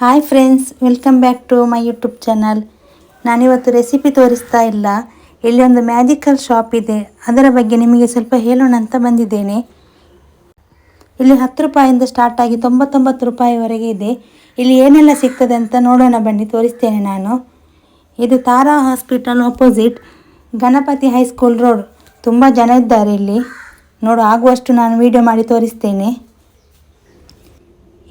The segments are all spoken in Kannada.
Hi friends welcome back to my YouTube channel ನಾನಿವತ್ತು ರೆಸಿಪಿ ತೋರಿಸ್ತಾ ಇಲ್ಲ. ಇಲ್ಲಿ ಒಂದು ಮ್ಯಾಜಿಕಲ್ ಶಾಪ್ ಇದೆ. ಅದರ ಬಗ್ಗೆ ನಿಮಗೆ ಸ್ವಲ್ಪ ಹೇಳೋಣ ಅಂತ ಬಂದಿದ್ದೇನೆ. ಇಲ್ಲಿ ಹತ್ತು ರೂಪಾಯಿಂದ ಸ್ಟಾರ್ಟ್ ಆಗಿ ತೊಂಬತ್ತೊಂಬತ್ತು ರೂಪಾಯಿವರೆಗೆ ಇದೆ. ಇಲ್ಲಿ ಏನೆಲ್ಲ ಸಿಗ್ತದೆ ಅಂತ ನೋಡೋಣ ಬನ್ನಿ, ತೋರಿಸ್ತೇನೆ ನಾನು. ಇದು Tara hospital opposite Ganapati high school road ತುಂಬ ಜನ ಇದ್ದಾರೆ ಇಲ್ಲಿ. ನೋಡು, ಆಗುವಷ್ಟು ನಾನು ವಿಡಿಯೋ ಮಾಡಿ ತೋರಿಸ್ತೇನೆ.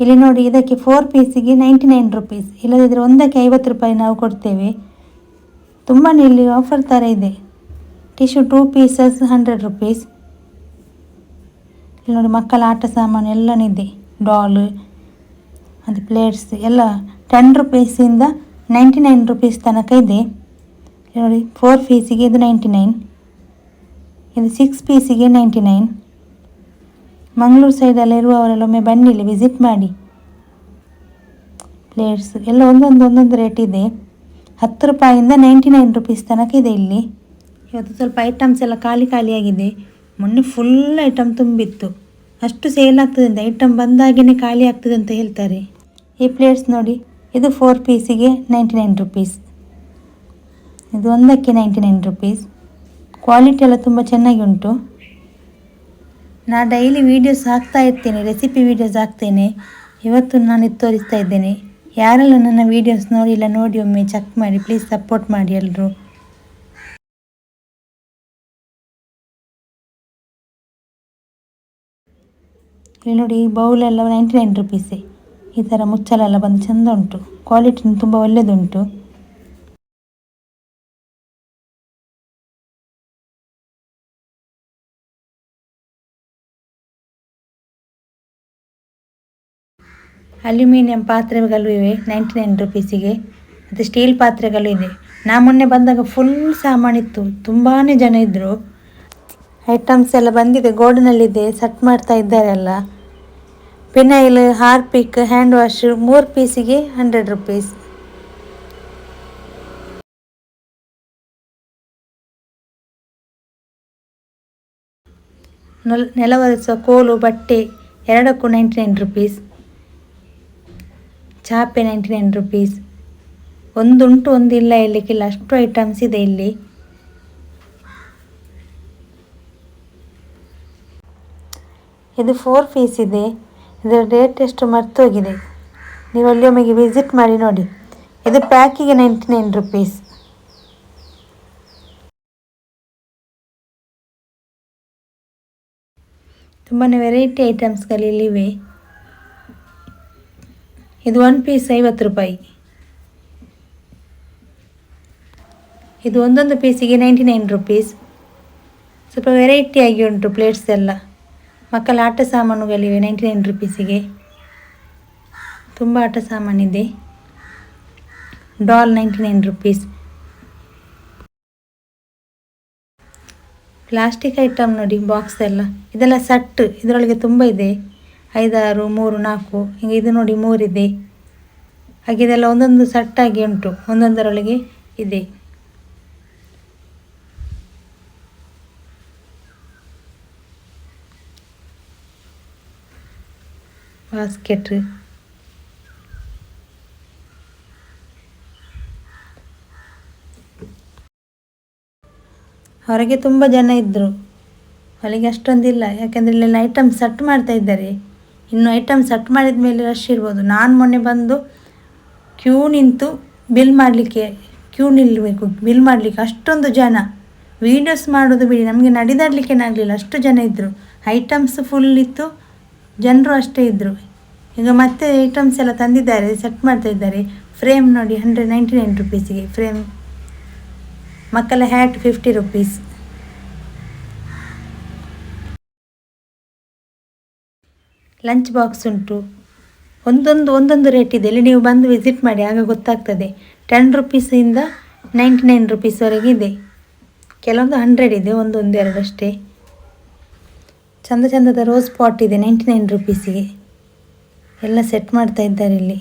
ಇಲ್ಲಿ ನೋಡಿ, ಇದಕ್ಕೆ ಫೋರ್ ಪೀಸಿಗೆ ನೈಂಟಿ ನೈನ್ ರುಪೀಸ್ ಇಲ್ಲದಿದ್ದರೆ ಒಂದಕ್ಕೆ ಐವತ್ತು ರೂಪಾಯಿ ನಾವು ಕೊಡ್ತೇವೆ. ತುಂಬಾ ಇಲ್ಲಿ ಆಫರ್ ಥರ ಇದೆ. Tissue two pieces hundred rupees ಇಲ್ಲಿ ನೋಡಿ, ಮಕ್ಕಳ ಆಟ ಸಾಮಾನು ಎಲ್ಲನಿದೆ ಡಾಲ್ ಮತ್ತು ಪ್ಲೇಟ್ಸ್ ಎಲ್ಲ ಟೆನ್ ರುಪೀಸಿಂದ ನೈಂಟಿ ನೈನ್ ರುಪೀಸ್ ತನಕ ಇದೆ. ನೋಡಿ ಫೋರ್ ಪೀಸಿಗೆ ಇದು ನೈಂಟಿ ನೈನ್ ಇದು ಸಿಕ್ಸ್ ಪೀಸಿಗೆ ನೈಂಟಿ ನೈನ್ ಮಂಗಳೂರು ಸೈಡಲ್ಲಿ ಇರುವವರೆಲ್ಲ ಒಮ್ಮೆ ಬನ್ನಿ, ಇಲ್ಲಿ ವಿಸಿಟ್ ಮಾಡಿ. ಪ್ಲೇಟ್ಸ್ ಎಲ್ಲ ಒಂದೊಂದು ಒಂದೊಂದು ರೇಟ್ ಇದೆ. ಹತ್ತು ರೂಪಾಯಿಂದ ನೈಂಟಿ ನೈನ್ ರುಪೀಸ್ ತನಕ ಇದೆ ಇಲ್ಲಿ. ಇವತ್ತು ಸ್ವಲ್ಪ ಐಟಮ್ಸ್ ಎಲ್ಲ ಖಾಲಿ ಖಾಲಿಯಾಗಿದೆ ಮೊನ್ನೆ ಫುಲ್ ಐಟಮ್ ತುಂಬಿತ್ತು. ಅಷ್ಟು ಸೇಲ್ ಆಗ್ತದೆ ಅಂತ ಐಟಮ್ ಬಂದಾಗೇ ಖಾಲಿ ಆಗ್ತದೆ ಅಂತ ಹೇಳ್ತಾರೆ. ಈ ಪ್ಲೇಟ್ಸ್ ನೋಡಿ, ಇದು ಫೋರ್ ಪೀಸಿಗೆ ನೈಂಟಿ ನೈನ್ ರುಪೀಸ್ ಇದು ಒಂದಕ್ಕೆ ನೈಂಟಿ ನೈನ್ ರುಪೀಸ್ ಕ್ವಾಲಿಟಿ ಎಲ್ಲ ತುಂಬ ಚೆನ್ನಾಗಿ ಉಂಟು. ನಾ ಡೈಲಿ ವೀಡಿಯೋಸ್ ಹಾಕ್ತಾ ಇರ್ತೇನೆ ರೆಸಿಪಿ ವೀಡಿಯೋಸ್ ಹಾಕ್ತೇನೆ. ಇವತ್ತು ನಾನು ತೋರಿಸ್ತಾ ಇದ್ದೇನೆ. ಯಾರೆಲ್ಲ ನನ್ನ ವೀಡಿಯೋಸ್ ನೋಡಿಲ್ಲ, ನೋಡಿ ಒಮ್ಮೆ ಚೆಕ್ ಮಾಡಿ ಪ್ಲೀಸ್ ಸಪೋರ್ಟ್ ಮಾಡಿ ಎಲ್ಲರೂ ಇಲ್ಲಿ ನೋಡಿ, ಈ ಬೌಲೆಲ್ಲ ನೈಂಟಿ ನೈನ್ ರುಪೀಸೇ ಈ ಥರ ಮುಚ್ಚಲೆಲ್ಲ ಬಂದು ಚೆಂದ ಉಂಟು. ಕ್ವಾಲಿಟಿನೂ ತುಂಬ ಒಳ್ಳೆಯದುಂಟು ಅಲ್ಯೂಮಿನಿಯಂ ಪಾತ್ರೆಗಳು ಇವೆ ನೈಂಟಿ ನೈನ್ ರುಪೀಸಿಗೆ ಮತ್ತು ಸ್ಟೀಲ್ ಪಾತ್ರೆಗಳು ಇದೆ. ನಾ ಮೊನ್ನೆ ಬಂದಾಗ ಫುಲ್ ಸಾಮಾನು ಇತ್ತು. ತುಂಬಾ ಜನ ಇದ್ದರು ಐಟಮ್ಸ್ ಎಲ್ಲ ಬಂದಿದೆ ಗೋಡನಲ್ಲಿದೆ ಸೆಟ್ ಮಾಡ್ತಾ ಇದ್ದಾರೆ ಅಲ್ಲ ಪಿನೈಲ್ ಹಾರ್ಪಿಕ್ ಹ್ಯಾಂಡ್ ವಾಶ್ ಮೂರು ಪೀಸಿಗೆ ಹಂಡ್ರೆಡ್ ರುಪೀಸ್ ನೆಲ ಒರೆಸುವ ಕೋಲು, ಬಟ್ಟೆ, ಎರಡಕ್ಕೂ ನೈಂಟಿ ನೈನ್ ರುಪೀಸ್ ಚಾಪೆ ನೈಂಟಿ ನೈನ್ ರುಪೀಸ್ ಒಂದುಂಟು ಒಂದಿಲ್ಲ ಇಲ್ಲಿಕ್ಕಿಲ್ಲ ಅಷ್ಟು ಐಟಮ್ಸ್ ಇದೆ ಇಲ್ಲಿ. ಇದು ಫೋರ್ ಪೀಸ್ ಇದೆ. ಇದರ ರೇಟ್ ಎಷ್ಟು ಮರ್ತೋಗಿದೆ? ನೀವು ಅಲ್ಲಿ ಒಮ್ಮೆಗೆ ವಿಸಿಟ್ ಮಾಡಿ ನೋಡಿ. ಇದು ಪ್ಯಾಕಿಗೆ ನೈಂಟಿ ನೈನ್ ರುಪೀಸ್ ತುಂಬಾ ವೆರೈಟಿ ಐಟಮ್ಸ್ಗಳಿಲ್ಲಿವೆ ಇದು ಒನ್ ಪೀಸ್ ಐವತ್ತು ರೂಪಾಯಿ. ಇದು ಒಂದೊಂದು ಪೀಸಿಗೆ ನೈಂಟಿ ನೈನ್ ರುಪೀಸ್ ಸ್ವಲ್ಪ ವೆರೈಟಿಯಾಗಿ ಉಂಟು ಪ್ಲೇಟ್ಸ್ ಎಲ್ಲ. ಮಕ್ಕಳ ಆಟ ಸಾಮಾನುಗಳಿವೆ ನೈಂಟಿ ನೈನ್ ರುಪೀಸಿಗೆ ತುಂಬ ಆಟ ಸಾಮಾನಿದೆ. Doll ninety nine rupees plastic item ನೋಡಿ ಬಾಕ್ಸ್ ಎಲ್ಲ. ಇದೆಲ್ಲ ಸಟ್, ಇದರೊಳಗೆ ತುಂಬ ಇದೆ. ಐದಾರು, ಮೂರು, ನಾಲ್ಕು, ಹಿಂಗೆ ಇದು ನೋಡಿ ಮೂರಿದೆ. ಹಾಗೆ ಇದೆಲ್ಲ ಒಂದೊಂದು ಸಟ್ಟಾಗಿ ಉಂಟು, ಒಂದೊಂದರೊಳಗೆ ಇದೆ. ಬಾಸ್ಕೆಟ್ ಹೊರಗೆ ತುಂಬ ಜನ ಇದ್ದರು ಹೊಲಿಗೆ ಅಷ್ಟೊಂದಿಲ್ಲ, ಯಾಕೆಂದರೆ ಇಲ್ಲೆಲ್ಲ ಐಟಮ್ ಸಟ್ ಮಾಡ್ತಾ ಇದ್ದಾರೆ. ಇನ್ನು ಐಟಮ್ ಸೆಟ್ ಮಾಡಿದ ಮೇಲೆ ರಶ್ ಇರ್ಬೋದು. ನಾನು ಮೊನ್ನೆ ಬಂದು ಕ್ಯೂ ನಿಂತು ಬಿಲ್ ಮಾಡಲಿಕ್ಕೆ ಕ್ಯೂ ನಿಲ್ಲಬೇಕು ಬಿಲ್ ಮಾಡಲಿಕ್ಕೆ ಅಷ್ಟೊಂದು ಜನ. ವೀಡಿಯೋಸ್ ಮಾಡೋದು ಬಿಡಿ, ನಮಗೆ ನಡೆದಾಡಲಿಕ್ಕೇನಾಗಲಿಲ್ಲ. ಅಷ್ಟು ಜನ ಇದ್ದರು ಐಟಮ್ಸ್ ಫುಲ್ ಇತ್ತು, ಜನರು ಅಷ್ಟೇ ಇದ್ದರು ಈಗ ಮತ್ತೆ ಐಟಮ್ಸ್ ಎಲ್ಲ ತಂದಿದ್ದಾರೆ ಸೆಟ್ ಮಾಡ್ತಾ ಇದ್ದಾರೆ. ಫ್ರೇಮ್ ನೋಡಿ ಹಂಡ್ರೆಡ್ ನೈಂಟಿ ನೈನ್ ರುಪೀಸಿಗೆ ಫ್ರೇಮ್ ಮಕ್ಕಳ hat fifty rupees lunch box ಉಂಟು. ಒಂದೊಂದು ಒಂದೊಂದು ರೇಟ್ ಇದೆ. ಇಲ್ಲಿ ನೀವು ಬಂದು ವಿಸಿಟ್ ಮಾಡಿ, ಆಗ ಗೊತ್ತಾಗ್ತದೆ. ಟೆನ್ ರುಪೀಸಿಂದ ನೈಂಟಿ ನೈನ್ ರುಪೀಸ್ವರೆಗೆ ಇದೆ. ಕೆಲವೊಂದು ಹಂಡ್ರೆಡ್ ಇದೆ, ಒಂದೊಂದು ಎರಡಷ್ಟೇ ಚಂದ ಚಂದದ ರೋಸ್ ಪಾಟ್ ಇದೆ ನೈಂಟಿ ನೈನ್ ರುಪೀಸಿಗೆ ಎಲ್ಲ ಸೆಟ್ ಮಾಡ್ತಾ ಇದ್ದಾರೆ ಇಲ್ಲಿ.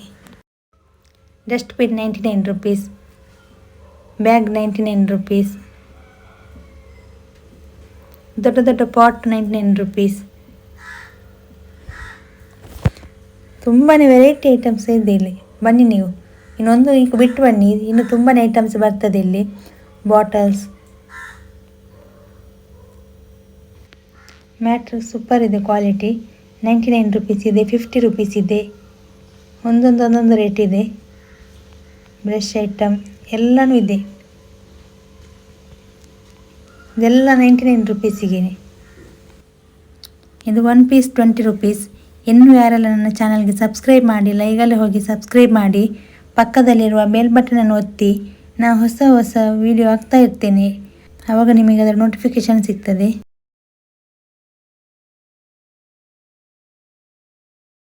Dustbin ninety nine rupees bag ninety nine rupees ದೊಡ್ಡ ದೊಡ್ಡ ಪಾಟ್ ನೈಂಟಿ ನೈನ್ ರುಪೀಸ್ ತುಂಬಾ ವೆರೈಟಿ ಐಟಮ್ಸ್ ಇದೆ ಇಲ್ಲಿ. ಬನ್ನಿ ನೀವು. ಇನ್ನೊಂದು ಈಗ ಬಿಟ್ಟು ಬನ್ನಿ. ಇನ್ನು ತುಂಬಾ ಐಟಮ್ಸ್ ಬರ್ತದೆ ಇಲ್ಲಿ. ಬಾಟಲ್ಸ್ ಮ್ಯಾಟ್ರ್ ಸೂಪರ್ ಇದೆ ಕ್ವಾಲಿಟಿ ನೈಂಟಿ ನೈನ್ ರುಪೀಸ್ ಇದೆ ಫಿಫ್ಟಿ ರುಪೀಸ್ ಇದೆ. ಒಂದೊಂದು ಒಂದೊಂದು ರೇಟ್ ಇದೆ. ಬ್ರಷ್ ಐಟಮ್ ಎಲ್ಲನೂ ಇದೆ. ಇದೆಲ್ಲ ನೈಂಟಿ ನೈನ್ ರುಪೀಸಿಗೆ ಇದು ಒನ್ ಪೀಸ್ ಟ್ವೆಂಟಿ ರುಪೀಸ್ ಇನ್ನೂ ಯಾರೆಲ್ಲ ನನ್ನ ಚಾನಲ್ಗೆ ಸಬ್ಸ್ಕ್ರೈಬ್ ಮಾಡಿಲ್ಲ, ಈಗಲೇ ಹೋಗಿ ಸಬ್ಸ್ಕ್ರೈಬ್ ಮಾಡಿ, ಪಕ್ಕದಲ್ಲಿರುವ ಬೆಲ್ ಬಟನನ್ನು ಒತ್ತಿ ನಾನು ಹೊಸ ಹೊಸ ವಿಡಿಯೋ ಆಗ್ತಾ ಇರ್ತೇನೆ. ಆವಾಗ ನಿಮಗೆ ಅದರ ನೋಟಿಫಿಕೇಷನ್ ಸಿಗ್ತದೆ.